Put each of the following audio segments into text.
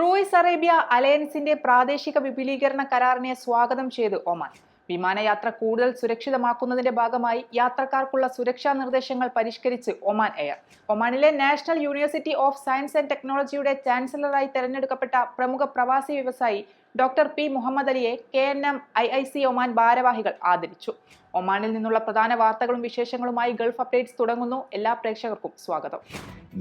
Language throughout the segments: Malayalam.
ക്രൂയിസ് അറേബ്യ അലയൻസിന്റെ പ്രാദേശിക വിപുലീകരണ കരാറിനെ സ്വാഗതം ചെയ്ത് ഒമാൻ. വിമാനയാത്ര കൂടുതൽ സുരക്ഷിതമാക്കുന്നതിന്റെ ഭാഗമായി യാത്രക്കാർക്കുള്ള സുരക്ഷാ നിർദ്ദേശങ്ങൾ പരിഷ്കരിച്ച് ഒമാൻ എയർ. ഒമാനിലെ national university of science and ടെക്നോളജിയുടെ ചാൻസലറായി തെരഞ്ഞെടുക്കപ്പെട്ട പ്രമുഖ പ്രവാസി വ്യവസായി ഡോക്ടർ പി മുഹമ്മദ് അലിയെ K N M I I C Oman ഭാരവാഹികൾ ആദരിച്ചു. ഒമാനിൽ നിന്നുള്ള പ്രധാന വാർത്തകളും വിശേഷങ്ങളുമായി ഗൾഫ് അപ്ഡേറ്റ്സ് തുടങ്ങുന്നു. എല്ലാ പ്രേക്ഷകർക്കും സ്വാഗതം.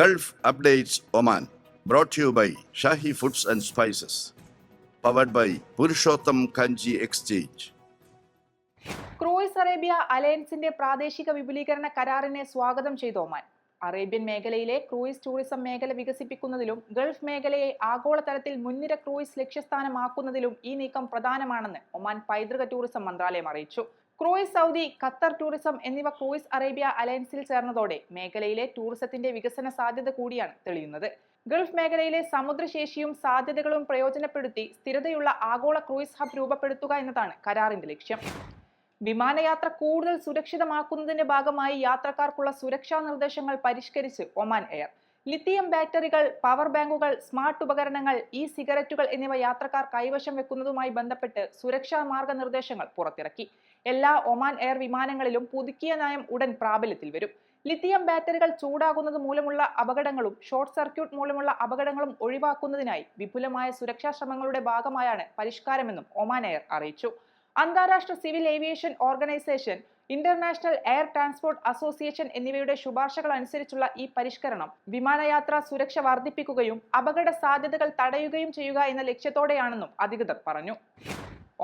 Gulf updates Oman, brought to you by Shahi Foods and Spices, powered by Purushottam Kanji Exchange. Cruise Arabia അലയൻസിന്റെ പ്രാദേശിക വിപുലീകരണ കരാറിനെ സ്വാഗതം ചെയ്തു ഒമാൻ അറേബ്യൻ മേഖലയിലെ ക്രൂയിസ് ടൂറിസം മേഖല വികസിപ്പിക്കുന്നതിലും ഗൾഫ് മേഖലയെ ആഗോളതലത്തിൽ മുൻനിര ക്രൂയിസ് ലക്ഷ്യസ്ഥാനമാക്കുന്നതിലും ഈ നീക്കം പ്രധാനമാണെന്ന് ഒമാൻ പൈതൃക ടൂറിസം മന്ത്രാലയം അറിയിച്ചു. ക്രൂയിസ് സൗദി ഖത്തർ ടൂറിസം എന്നിവ ക്രൂയിസ് അറേബ്യ അലയൻസിൽ ചേർന്നതോടെ മേഖലയിലെ ടൂറിസത്തിന്റെ വികസന സാധ്യത കൂടിയാണ് തെളിയുന്നത്. ഗൾഫ് മേഖലയിലെ സമുദ്രശേഷിയും സാധ്യതകളും പ്രയോജനപ്പെടുത്തി സ്ഥിരതയുള്ള ആഗോള ക്രൂയിസ് ഹബ് രൂപപ്പെടുത്തുക എന്നതാണ് കരാറിന്റെ ലക്ഷ്യം. വിമാനയാത്ര കൂടുതൽ സുരക്ഷിതമാക്കുന്നതിന്റെ ഭാഗമായി യാത്രക്കാർക്കുള്ള സുരക്ഷാ നിർദ്ദേശങ്ങൾ പരിഷ്കരിച്ച് ഒമാൻ എയർ. ലിത്തിയം ബാറ്ററികൾ പവർ ബാങ്കുകൾ സ്മാർട്ട് ഉപകരണങ്ങൾ ഇ സിഗരറ്റുകൾ എന്നിവ യാത്രക്കാർ കൈവശം വെക്കുന്നതുമായി ബന്ധപ്പെട്ട് സുരക്ഷാ മാർഗനിർദ്ദേശങ്ങൾ പുറത്തിറക്കി. എല്ലാ ഒമാൻ എയർ വിമാനങ്ങളിലും പുതുക്കിയ നയം ഉടൻ പ്രാബല്യത്തിൽ വരും. ലിത്തിയം ബാറ്ററികൾ ചൂടാകുന്നത് മൂലമുള്ള അപകടങ്ങളും ഷോർട്ട് സർക്യൂട്ട് മൂലമുള്ള അപകടങ്ങളും ഒഴിവാക്കുന്നതിനായി വിപുലമായ സുരക്ഷാ ശ്രമങ്ങളുടെ ഭാഗമായാണ് പരിഷ്കാരമെന്നും ഒമാൻ എയർ അറിയിച്ചു. അന്താരാഷ്ട്ര civil aviation organisation international air transport association എന്നിവയുടെ ശുപാർശകൾ അനുസരിച്ചുള്ള ഈ പരിഷ്കരണം വിമാനയാത്ര സുരക്ഷ വർദ്ധിപ്പിക്കുകയും അപകട സാധ്യതകൾ തടയുകയും ചെയ്യുക എന്ന ലക്ഷ്യത്തോടെയാണെന്നും അധികൃതർ പറഞ്ഞു.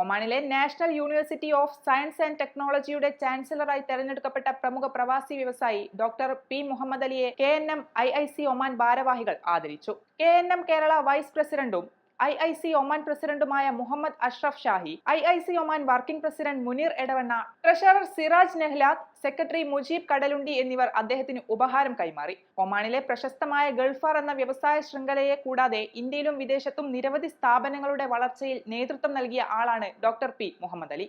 ഒമാനിലെ national university of science and ടെക്നോളജിയുടെ ചാൻസലറായി തെരഞ്ഞെടുക്കപ്പെട്ട പ്രമുഖ പ്രവാസി വ്യവസായി ഡോക്ടർ പി മുഹമ്മദ് അലിയെ K N M I I C Oman ഭാരവാഹികൾ ആദരിച്ചു. K N M Kerala vice പ്രസിഡന്റും ഐ ഐ സി ഒമാൻ പ്രസിഡന്റുമായ Muhammad Ashraf Shahi I I C Oman working president Muneer Edavanna treasurer Siraj Nehlad secretary Mujeeb Kadalundi എന്നിവർ അദ്ദേഹത്തിന് ഉപഹാരം കൈമാറി. ഒമാനിലെ പ്രശസ്തമായ ഗൾഫാർ എന്ന വ്യവസായ ശൃംഖലയെ കൂടാതെ ഇന്ത്യയിലും വിദേശത്തും നിരവധി സ്ഥാപനങ്ങളുടെ വളർച്ചയിൽ നേതൃത്വം നൽകിയ ആളാണ് doctor P Muhammad Ali.